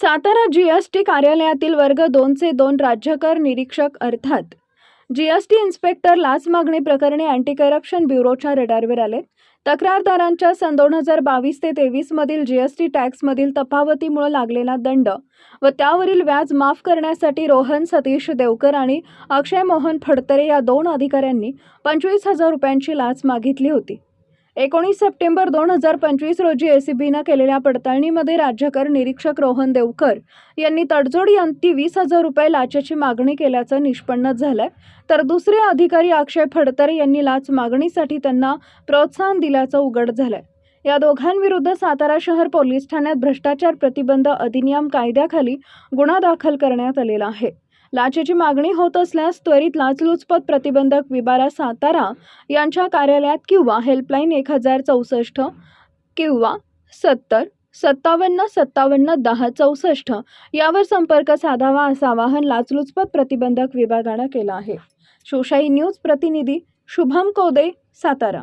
Satara GST कार्यालयातील वर्ग दोनचे दोन राज्यकर निरीक्षक अर्थात. जीएसटी इन्स्पेक्टर लाच मागणी प्रकरणी अँटी करप्शन ब्युरोच्या रडारवर आले. तक्रारदारांच्या सन दोन हजार बावीस ते तेवीस मधील जीएसटी टॅक्समधील तफावतीमुळे लागलेला दंड व त्यावरील व्याज माफ करण्यासाठी रोहन सतीश देवकर आणि अक्षय मोहन फडतरे या दोन अधिकाऱ्यांनी पंचवीस हजार रुपयांची लाच मागितली होती. एकोणीस सप्टेंबर दोन हजार पंचवीस रोजी एसीबीनं केलेल्या पडताळणीमध्ये राज्यकर निरीक्षक रोहन देवकर यांनी तडजोडी अंती वीस हजार रुपये लाचेची मागणी केल्याचं निष्पन्न झालंय. तर दुसरे अधिकारी अक्षय फडतरे यांनी लाच मागणीसाठी त्यांना प्रोत्साहन दिल्याचं उघड झालंय. या दोघांविरुद्ध सातारा शहर पोलीस ठाण्यात भ्रष्टाचार प्रतिबंध अधिनियम कायद्याखाली गुन्हा दाखल करण्यात आलेला आहे. लाचेची मागणी होत असल्यास त्वरित लाचलुचपत प्रतिबंधक विबारा सातारा यांच्या कार्यालयात किंवा हेल्पलाईन एक हजार चौसष्ट किंवा सत्तर सत्तावन्न सत्तावन्न दहा चौसष्ट यावर संपर्क साधावा असं आवाहन लाचलुचपत प्रतिबंधक विभागानं केलं आहे. शिवशाही न्यूज प्रतिनिधी शुभम कोदे सातारा.